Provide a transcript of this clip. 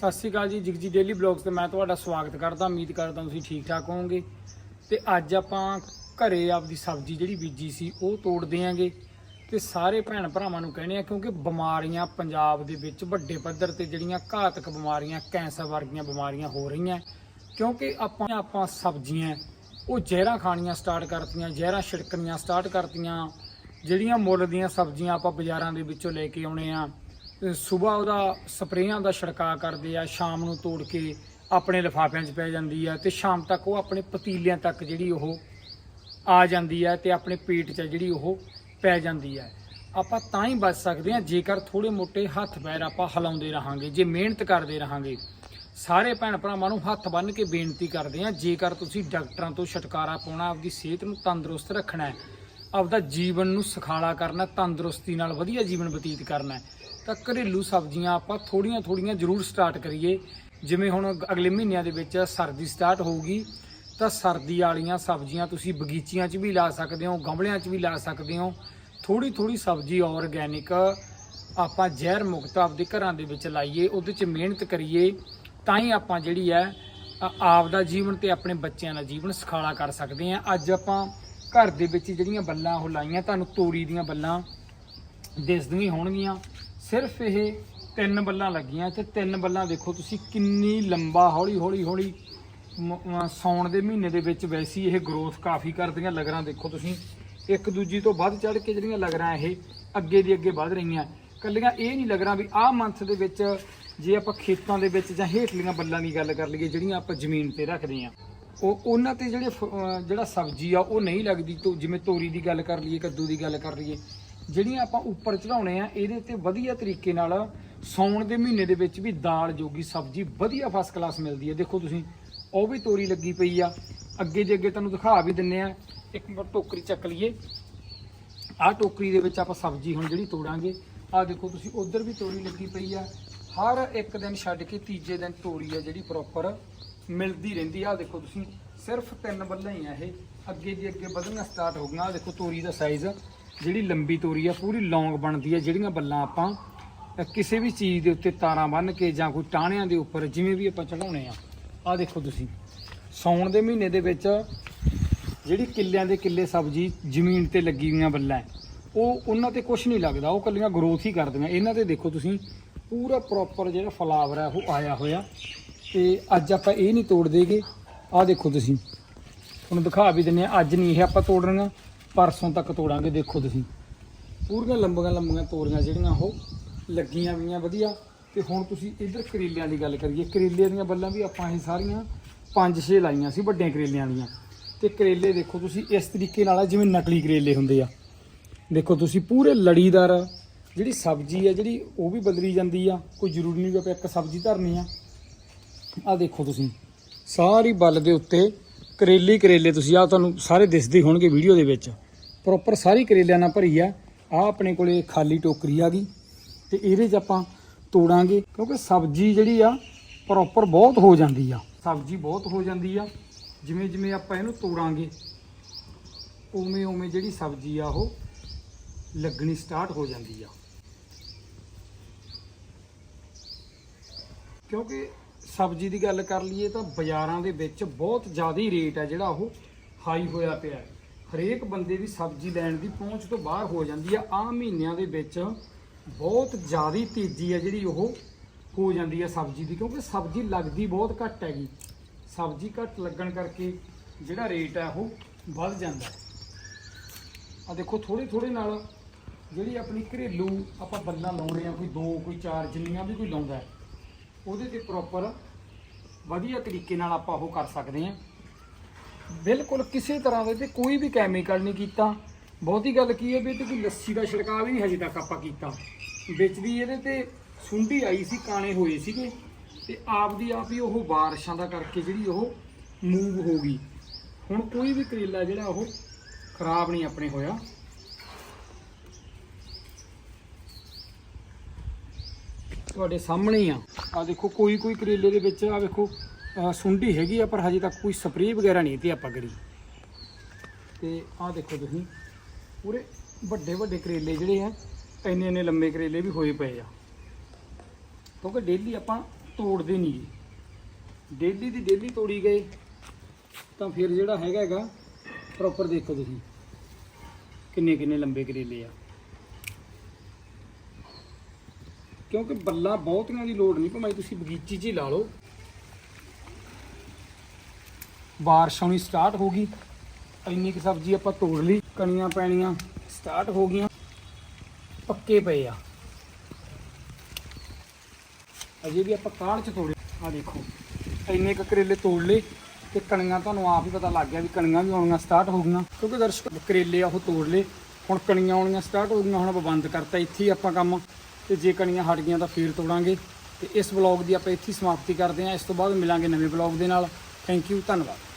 ਸਤਿ ਸ਼੍ਰੀ ਅਕਾਲ ਜੀ ਜਗਜੀ daily blogs ਤੇ ਮੈਂ ਤੁਹਾਡਾ ਸਵਾਗਤ ਕਰਦਾ, ਉਮੀਦ ਕਰਦਾ ਤੁਸੀਂ ਠੀਕ ਠਾਕ ਹੋਵੋਗੇ। ਤੇ ਅੱਜ ਆਪਾਂ ਘਰੇ ਆਪਦੀ ਸਬਜ਼ੀ ਜਿਹੜੀ ਬੀਜੀ ਸੀ, ਉਹ ਤੋੜ ਆਂਗੇ ਤੇ ਸਾਰੇ ਭੈਣ ਭਰਾਵਾਂ ਨੂੰ ਕਹਿੰਦੇ ਆ, ਕਿਉਂਕਿ ਬਿਮਾਰੀਆਂ ਪੰਜਾਬ ਦੇ ਵਿੱਚ ਵੱਡੇ ਪੱਧਰ ਤੇ ਜਿਹੜੀਆਂ ਘਾਤਕ ਬਿਮਾਰੀਆਂ, ਕੈਂਸਰ ਵਰਗੀਆਂ ਬਿਮਾਰੀਆਂ ਹੋ ਰਹੀਆਂ। ਕਿਉਂਕਿ ਆਪਾਂ ਆਪਾਂ ਸਬਜ਼ੀਆਂ, ਉਹ ਜ਼ਹਿਰਾਂ ਖਾਣੀਆਂ ਸਟਾਰਟ ਕਰਤੀਆਂ, ਜ਼ਹਿਰਾਂ ਛਿੜਕਣੀਆਂ ਸਟਾਰਟ ਕਰਤੀਆਂ। ਜਿਹੜੀਆਂ ਮੁੱਲ ਦੀਆਂ ਸਬਜ਼ੀਆਂ ਆਪਾਂ ਬਾਜ਼ਾਰਾਂ ਦੇ ਵਿੱਚੋਂ ਲੈ ਕੇ ਆਉਣੇ ਆ ਸਵੇਰ ਉਹਦਾ ਸਪਰੇਆਂ ਦਾ ਛਿੜਕਾਅ ਕਰਦੇ ਆ, ਸ਼ਾਮ ਨੂੰ ਤੋੜ ਕੇ ਆਪਣੇ ਲਿਫਾਫਿਆਂ 'ਚ ਪੈ ਜਾਂਦੀ ਆ ਤੇ ਸ਼ਾਮ ਤੱਕ ਉਹ ਆਪਣੇ ਪਤੀਲਿਆਂ ਤੱਕ ਜਿਹੜੀ ਉਹ ਆ ਜਾਂਦੀ ਹੈ ਤੇ ਆਪਣੇ ਪੇਟ 'ਚ ਜਿਹੜੀ ਉਹ ਪੈ ਜਾਂਦੀ ਹੈ ਆਪਾਂ ਤਾਂ ਹੀ ਬਚ ਸਕਦੇ ਹਾਂ ਜੇਕਰ ਥੋੜੇ ਮੋਟੇ ਹੱਥ ਪੈਰ ਆਪਾਂ ਹਿਲਾਉਂਦੇ ਰਹਾਂਗੇ, ਜੇ ਮਿਹਨਤ ਕਰਦੇ ਰਹਾਂਗੇ। ਸਾਰੇ ਭੈਣ ਭਰਾਵਾਂ ਨੂੰ ਹੱਥ ਬੰਨ੍ਹ ਕੇ ਬੇਨਤੀ ਕਰਦੇ ਹਾਂ, ਜੇਕਰ ਤੁਸੀਂ ਡਾਕਟਰਾਂ ਤੋਂ ਛੁਟਕਾਰਾ ਪਾਉਣਾ, ਆਪਦੀ ਸਿਹਤ ਨੂੰ ਤੰਦਰੁਸਤ ਰੱਖਣਾ ਹੈ, ਆਪਦਾ ਜੀਵਨ ਨੂੰ ਸੁਖਾਲਾ ਕਰਨਾ ਤੰਦਰੁਸਤੀ ਨਾਲ ਵਧੀਆ ਜੀਵਨ ਬਤੀਤ ਕਰਨਾ ਤਾਂ ਘਰੇਲੂ ਸਬਜ਼ੀਆਂ ਆਪਾਂ ਥੋੜੀਆਂ ਥੋੜੀਆਂ ਜ਼ਰੂਰ ਸਟਾਰਟ ਕਰੀਏ। ਜਿਵੇਂ ਹੁਣ ਅਗਲੇ ਮਹੀਨਿਆਂ ਦੇ ਵਿੱਚ ਸਰਦੀ ਸਟਾਰਟ ਹੋਊਗੀ, ਤਾਂ ਸਰਦੀ ਵਾਲੀਆਂ ਸਬਜ਼ੀਆਂ ਤੁਸੀਂ ਬਗੀਚੀਆਂ 'ਚ ਵੀ ਲਾ ਸਕਦੇ ਹੋ, ਗਮਲਿਆਂ 'ਚ ਵੀ ਲਾ ਸਕਦੇ ਹੋ। ਥੋੜੀ ਥੋੜੀ ਸਬਜ਼ੀ ਆਰਗੈਨਿਕ ਆਪਾਂ ਜ਼ਹਿਰ ਮੁਕਤ ਆਪਦੇ ਘਰਾਂ ਦੇ ਵਿੱਚ ਲਾਈਏ, ਉਹਦੇ 'ਚ ਮਿਹਨਤ ਕਰੀਏ, ਤਾਂ ਹੀ ਆਪਾਂ ਜਿਹੜੀ ਹੈ ਆਪ ਦਾ ਜੀਵਨ ਤੇ ਆਪਣੇ ਬੱਚਿਆਂ ਦਾ ਜੀਵਨ ਸੁਖਾਲਾ ਕਰ ਸਕਦੇ ਹਾਂ। ਅੱਜ ਆਪਾਂ ਘਰ ਦੇ ਵਿੱਚ ਜਿਹੜੀਆਂ ਬੱਲਾਂ ਉਹ ਲਾਈਆਂ, ਤੁਹਾਨੂੰ ਤੋਰੀ ਦੀਆਂ ਬੱਲਾਂ ਦਿਸਦੀਆਂ ਹੋਣਗੀਆਂ। ਸਿਰਫ ਇਹ ਤਿੰਨ ਬੱਲਾਂ ਲੱਗੀਆਂ ਤੇ ਤਿੰਨ ਬੱਲਾਂ ਦੇਖੋ ਤੁਸੀਂ ਕਿੰਨੀ ਲੰਬਾ, ਹੌਲੀ ਹੌਲੀ ਹੌਲੀ ਮ- ਸਾਉਣ ਦੇ ਮਹੀਨੇ ਦੇ ਵਿੱਚ ਵੈਸੀ ਇਹ ਗਰੋਥ ਕਾਫੀ ਕਰਦੀਆਂ ਲਗਰਾਂ ਦੇਖੋ ਤੁਸੀਂ। ਇੱਕ ਦੂਜੀ ਤੋਂ ਵੱਧ ਚੜ ਕੇ ਜਿਹੜੀਆਂ ਲਗਰਾਂ ਇਹ ਅੱਗੇ ਦੀ ਅੱਗੇ ਵੱਧ ਰਹੀਆਂ। ਕੱਲੀਆਂ ਇਹ ਨਹੀਂ ਲਗਰਾਂ ਵੀ ਆਹ ਮੰਥ ਦੇ ਵਿੱਚ ਜੇ ਆਪਾਂ ਖੇਤਾਂ ਦੇ ਵਿੱਚ ਜਾਂ ਹੇਠਲੀਆਂ ਬੱਲਾਂ ਦੀ ਗੱਲ ਕਰ ਲਈਏ ਜਿਹੜੀਆਂ ਆਪਾਂ ਜ਼ਮੀਨ ਤੇ ਰੱਖਦੇ ਆ ਉਹ ਉਹਨਾਂ ਤੇ ਜਿਹੜੇ ਫ- ਜਿਹੜਾ ਸਬਜ਼ੀ ਆ ਉਹ ਨਹੀਂ ਲੱਗਦੀ ਤੋ ਜਿਵੇਂ ਤੋਰੀ ਦੀ ਗੱਲ ਕਰ ਲਈਏ, ਕੱਦੂ ਦੀ ਗੱਲ ਕਰ ਲਈਏ। ਜਿਹੜੀਆਂ ਆਪਾਂ ਉੱਪਰ ਚੜਾਉਣੇ ਆ, ਇਹਦੇ ਤੇ ਵਧੀਆ ਤਰੀਕੇ ਨਾਲ ਸੌਣ ਦੇ ਮਹੀਨੇ ਦੇ ਵਿੱਚ ਵੀ ਦਾਲ ਜੋਗੀ ਸਬਜ਼ੀ ਵਧੀਆ ਫਸਟ ਕਲਾਸ ਮਿਲਦੀ ਹੈ। ਦੇਖੋ ਤੁਸੀਂ, ਉਹ ਵੀ ਤੋਰੀ ਲੱਗੀ ਪਈ ਆ। ਅੱਗੇ ਜੇ ਅੱਗੇ ਤੁਹਾਨੂੰ ਦਿਖਾ ਵੀ ਦਿੰਨੇ ਆ, ਇੱਕ ਮਿੰਟ ਟੋਕਰੀ ਚੱਕ ਲਈਏ। ਆਹ ਟੋਕਰੀ ਦੇ ਵਿੱਚ ਆਪਾਂ ਸਬਜ਼ੀ ਹੁਣ ਜਿਹੜੀ ਤੋੜਾਂਗੇ। ਆਹ ਦੇਖੋ ਤੁਸੀਂ, ਉਧਰ ਵੀ ਤੋਰੀ ਲੱਗੀ ਪਈ ਆ। ਹਰ ਇੱਕ ਦਿਨ ਛੱਡ ਕੇ ਤੀਜੇ ਦਿਨ ਤੋਰੀ ਆ ਜਿਹੜੀ ਪ੍ਰੋਪਰ ਮਿਲਦੀ ਰਹਿੰਦੀ ਆ। ਆਹ ਦੇਖੋ ਤੁਸੀਂ, ਸਿਰਫ ਤਿੰਨ ਬੱਲਾਂ ਹੀ ਆ ਇਹ। ਅੱਗੇ ਦੀ ਅੱਗੇ ਵਧਣਾ ਸਟਾਰਟ ਹੋ ਗਈਆਂ। ਆਹ ਦੇਖੋ ਤੋਰੀ ਦਾ ਸਾਈਜ਼ ਜਿਹੜੀ ਲੰਬੀ ਤੋਰੀ ਆ, ਪੂਰੀ ਲੌਂਗ ਬਣਦੀ ਆ, ਜਿਹੜੀਆਂ ਬੱਲਾਂ ਆਪਾਂ ਕਿਸੇ ਵੀ ਚੀਜ਼ ਦੇ ਉੱਤੇ ਤਾਰਾਂ ਬੰਨ੍ਹ ਕੇ ਜਾਂ ਕੋਈ ਟਾਹਣਿਆਂ ਦੇ ਉੱਪਰ ਜਿਵੇਂ ਵੀ ਆਪਾਂ ਚੜਾਉਣੇ ਆ, ਆਹ ਦੇਖੋ ਤੁਸੀਂ। ਸੌਣ ਦੇ ਮਹੀਨੇ ਦੇ ਵਿੱਚ ਜਿਹੜੀ ਕਿੱਲਿਆਂ ਦੇ ਕਿੱਲੇ ਸਬਜ਼ੀ ਜ਼ਮੀਨ ਤੇ ਲੱਗੀ ਹੋਈਆਂ ਬੱਲਾਂ ਉਹ ਉਹਨਾਂ ਤੇ ਕੁਝ ਨਹੀਂ ਲੱਗਦਾ, ਉਹ ਕੱਲੀਆਂ ਗਰੋਥ ਹੀ ਕਰਦੀਆਂ। ਇਹਨਾਂ ਤੇ ਦੇਖੋ ਤੁਸੀਂ, ਪੂਰਾ ਪ੍ਰੋਪਰ ਜਿਹੜਾ ਫਲਾਵਰ ਹੈ ਉਹ ਆਇਆ ਹੋਇਆ। ਤੇ ਅੱਜ ਆਪਾਂ ਇਹ ਨਹੀਂ ਤੋੜ ਦੇਗੇ ਆਹ ਦੇਖੋ ਤੁਸੀਂ, ਤੁਹਾਨੂੰ ਦਿਖਾ ਵੀ ਦਿੰਨੇ ਆ ਅੱਜ ਨਹੀਂ ਇਹ ਆਪਾਂ ਤੋੜਨੀਆਂ ਪਰਸੋਂ ਤੱਕ ਤੋੜਾਂਗੇ, ਦੇਖੋ ਤੁਸੀਂ। ਪੂਰੀਆਂ ਲੰਬੀਆਂ ਲੰਬੀਆਂ ਤੋਰੀਆਂ ਜਿਹੜੀਆਂ ਉਹ ਲੱਗੀਆਂ ਵੀਆਂ, ਵਧੀਆ। ਤੇ ਹੁਣ ਤੁਸੀਂ ਇੱਧਰ ਕਰੇਲਿਆਂ ਦੀ ਗੱਲ ਕਰੀਏ। ਕਰੇਲੇ ਦੀਆਂ ਬੱਲਾਂ ਵੀ ਆਪਾਂ ਇਹ ਸਾਰੀਆਂ 5-6 ਲਾਈਆਂ ਸੀ ਵੱਡੇ ਕਰੇਲਿਆਂ ਦੀਆਂ। ਤੇ ਕਰੇਲੇ ਦੇਖੋ ਤੁਸੀਂ, ਇਸ ਤਰੀਕੇ ਨਾਲ ਆ ਜਿਵੇਂ ਨਕਲੀ ਕਰੇਲੇ ਹੁੰਦੇ ਆ। ਦੇਖੋ ਤੁਸੀਂ, ਪੂਰੇ ਲੜੀਦਾਰ ਜਿਹੜੀ ਸਬਜ਼ੀ ਆ, ਜਿਹੜੀ ਉਹ ਵੀ ਬਦਲੀ ਜਾਂਦੀ ਆ। ਕੋਈ ਜ਼ਰੂਰੀ ਨਹੀਂ ਵੀ ਆਪਾਂ ਇੱਕ ਸਬਜ਼ੀ ਧਰਨੀ ਆ। ਆ ਦੇਖੋ ਤੁਸੀਂ, ਸਾਰੀ ਬੱਲ ਦੇ ਉੱਤੇ ਕਰੇਲੇ ਕਰੇਲੇ, ਤੁਸੀਂ ਆ ਤੁਹਾਨੂੰ ਸਾਰੇ ਦਿਸਦੇ ਹੋਣਗੇ ਵੀਡੀਓ ਦੇ ਵਿੱਚ। ਪ੍ਰੋਪਰ ਸਾਰੀ ਕਰੇਲਿਆਂ ਨਾਲ ਭਰੀ ਆ। ਆ ਆਪਣੇ ਕੋਲੇ ਖਾਲੀ ਟੋਕਰੀ ਆ ਗਈ। ਤੇ ਇਹਦੇ 'ਚ ਆਪਾਂ ਤੋੜਾਂਗੇ, ਕਿਉਂਕਿ ਸਬਜ਼ੀ ਜਿਹੜੀ ਆ ਪ੍ਰੋਪਰ ਬਹੁਤ ਹੋ ਜਾਂਦੀ ਆ। ਸਬਜ਼ੀ ਬਹੁਤ ਹੋ ਜਾਂਦੀ ਆ। ਜਿਵੇਂ ਜਿਵੇਂ ਆਪਾਂ ਇਹਨੂੰ ਤੋੜਾਂਗੇ, ਉਵੇਂ ਉਵੇਂ ਜਿਹੜੀ ਸਬਜ਼ੀ ਆ, ਉਹ ਲੱਗਣੀ ਸਟਾਰਟ ਹੋ ਜਾਂਦੀ ਆ। ਕਿਉਂਕਿ ਸਬਜ਼ੀ ਦੀ ਗੱਲ ਕਰ ਲਈਏ ਤਾਂ ਬਾਜ਼ਾਰਾਂ ਦੇ ਵਿੱਚ ਬਹੁਤ ਜ਼ਿਆਦਾ ਹੀ ਰੇਟ ਹੈ ਜਿਹੜਾ ਉਹ ਹਾਈ ਹੋਇਆ ਪਿਆ ਹੈ। ਹਰੇਕ ਬੰਦੇ ਦੀ ਸਬਜ਼ੀ ਲੈਣ ਦੀ ਪਹੁੰਚ ਤੋਂ ਬਾਹਰ ਹੋ ਜਾਂਦੀ ਆ। ਆਹ ਮਹੀਨਿਆਂ ਦੇ ਵਿੱਚ ਬਹੁਤ ਜ਼ਿਆਦਾ ਤੇਜ਼ੀ ਹੈ ਜਿਹੜੀ ਉਹ ਹੋ ਜਾਂਦੀ ਹੈ ਸਬਜ਼ੀ ਦੀ, ਕਿਉਂਕਿ ਸਬਜ਼ੀ ਲੱਗਦੀ ਬਹੁਤ ਘੱਟ ਹੈਗੀ। ਸਬਜ਼ੀ ਘੱਟ ਲੱਗਣ ਕਰਕੇ ਜਿਹੜਾ ਰੇਟ ਹੈ ਉਹ ਵੱਧ ਜਾਂਦਾ। ਆ ਦੇਖੋ ਥੋੜੇ ਥੋੜੇ ਨਾਲ ਜਿਹੜੀ ਆਪਣੀ ਘਰੇਲੂ ਆਪਾਂ ਬੱਲਾਂ ਲਾਉਣੇ ਆ ਕੋਈ ਦੋ, ਕੋਈ ਚਾਰ, ਜਿੰਨੀਆਂ ਵੀ ਕੋਈ ਲਾਉਂਦਾ ਹੈ ਉਹਦੇ ਤੇ ਪ੍ਰੋਪਰ ਵਧੀਆ ਤਰੀਕੇ ਨਾਲ ਆਪਾਂ ਉਹ ਕਰ ਸਕਦੇ ਹਾਂ। ਬਿਲਕੁਲ ਕਿਸੇ ਤਰ੍ਹਾਂ ਦੇ ਤੇ ਕੋਈ ਵੀ ਕੈਮੀਕਲ ਨਹੀਂ ਕੀਤਾ। ਬਹੁਤੀ ਗੱਲ ਕੀ ਹੈ ਵੀ ਇਹ ਤੇ ਕੋਈ ਲੱਸੀ ਦਾ ਛਿੜਕਾਅ ਵੀ ਨਹੀਂ ਹਜੇ ਤੱਕ ਆਪਾਂ ਕੀਤਾ। ਵਿੱਚ ਦੀ ਇਹਦੇ ਤੇ ਸੁੰਡੀ ਆਈ ਸੀ, ਕਾਣੇ ਹੋਏ ਸੀਗੇ। ਤੇ ਆਪਦੀ ਆਪ ਹੀ ਉਹ ਬਾਰਿਸ਼ਾਂ ਦਾ ਕਰਕੇ ਜਿਹੜੀ ਉਹ ਮੂਵ ਹੋ ਗਈ। ਹੁਣ ਕੋਈ ਵੀ ਕਰੇਲਾ ਜਿਹੜਾ ਉਹ ਖਰਾਬ ਨਹੀਂ ਆਪਣੇ ਹੋਇਆ। ਤੁਹਾਡੇ ਸਾਹਮਣੇ ਹੀ ਆ। ਆ ਦੇਖੋ, ਕੋਈ ਕੋਈ ਕਰੇਲੇ ਦੇ ਵਿੱਚ ਆ ਵੇਖੋ ਸੁੰਡੀ ਹੈਗੀ ਆ, ਪਰ ਹਜੇ ਤੱਕ ਕੋਈ ਸਪਰੇਅ ਵਗੈਰਾ ਨਹੀਂ ਤੇ ਆਪਾਂ ਕਰੀ। ਤੇ ਆ ਦੇਖੋ ਤੁਸੀਂ, ਪੂਰੇ ਵੱਡੇ ਵੱਡੇ ਕਰੇਲੇ ਜਿਹੜੇ ਆ, ਇੰਨੇ ਇੰਨੇ ਲੰਮੇ ਕਰੇਲੇ ਵੀ ਹੋਏ ਪਏ ਆ। ਕਿਉਂਕਿ ਡੇਲੀ ਆਪਾਂ ਤੋੜਦੇ ਨਹੀਂ ਡੇਲੀ ਦੀ ਡੇਲੀ ਤੋੜੀ ਗਏ, ਤਾਂ ਫਿਰ ਜਿਹੜਾ ਹੈਗਾ ਹੈਗਾ ਪ੍ਰੋਪਰ ਦੇਖੋ ਤੁਸੀਂ, ਕਿੰਨੇ ਕਿੰਨੇ ਲੰਬੇ ਕਰੇਲੇ ਆ। ਕਿਉਂਕਿ ਬੱਲਾ ਬਹੁਤੀਆਂ ਦੀ ਲੋੜ ਨਹੀਂ ਭਾਵੇਂ ਤੁਸੀਂ ਬਗੀਚੀ 'ਚ ਹੀ ਲਾ ਲਓ। ਬਾਰਿਸ਼ ਆਉਣੀ ਸਟਾਰਟ ਹੋ ਗਈ। ਇੰਨੀ ਕੁ ਸਬਜ਼ੀ ਆਪਾਂ ਤੋੜ ਲਈ, ਕਣੀਆਂ ਪੈਣੀਆਂ ਸਟਾਰਟ ਹੋ ਗਈਆਂ। ਪੱਕੇ ਪਏ ਆ। ਅਜੇ ਵੀ ਆਪਾਂ ਕਾੜ ਚ ਤੋੜੇ ਆ? ਦੇਖੋ, ਇੰਨੇ ਕੁ ਕਰੇਲੇ ਤੋੜ ਲਏ ਤੇ ਕਣੀਆਂ ਤੁਹਾਨੂੰ ਆਪ ਹੀ ਪਤਾ ਲੱਗ ਗਿਆ ਵੀ ਕਣੀਆਂ ਵੀ ਆਉਣੀਆਂ ਸਟਾਰਟ ਹੋ ਗਈਆਂ। ਕਿਉਂਕਿ ਦਰਸ਼ਕ, ਕਰੇਲੇ ਆ ਉਹ ਤੋੜ ਲਏ, ਹੁਣ ਕਣੀਆਂ ਆਉਣੀਆਂ ਸਟਾਰਟ ਹੋ ਗਈਆਂ, ਹੁਣ ਆਪਾਂ ਬੰਦ ਕਰਤਾ ਇੱਥੇ ਹੀ ਆਪਾਂ ਕੰਮ। ਤੇ ਜੇ ਕਣੀਆਂ ਹਟ ਗਈਆਂ ਤਾਂ ਫੇਰ ਤੋੜਾਂਗੇ। ਤੇ ਇਸ ਵਲੌਗ ਦੀ ਆਪਾਂ ਇੱਥੇ ਸਮਾਪਤੀ ਕਰਦੇ ਹਾਂ। ਇਸ ਤੋਂ ਬਾਅਦ ਮਿਲਾਂਗੇ ਨਵੇਂ ਵਲੌਗ ਦੇ ਨਾਲ। ਥੈਂਕ ਯੂ ਧੰਨਵਾਦ।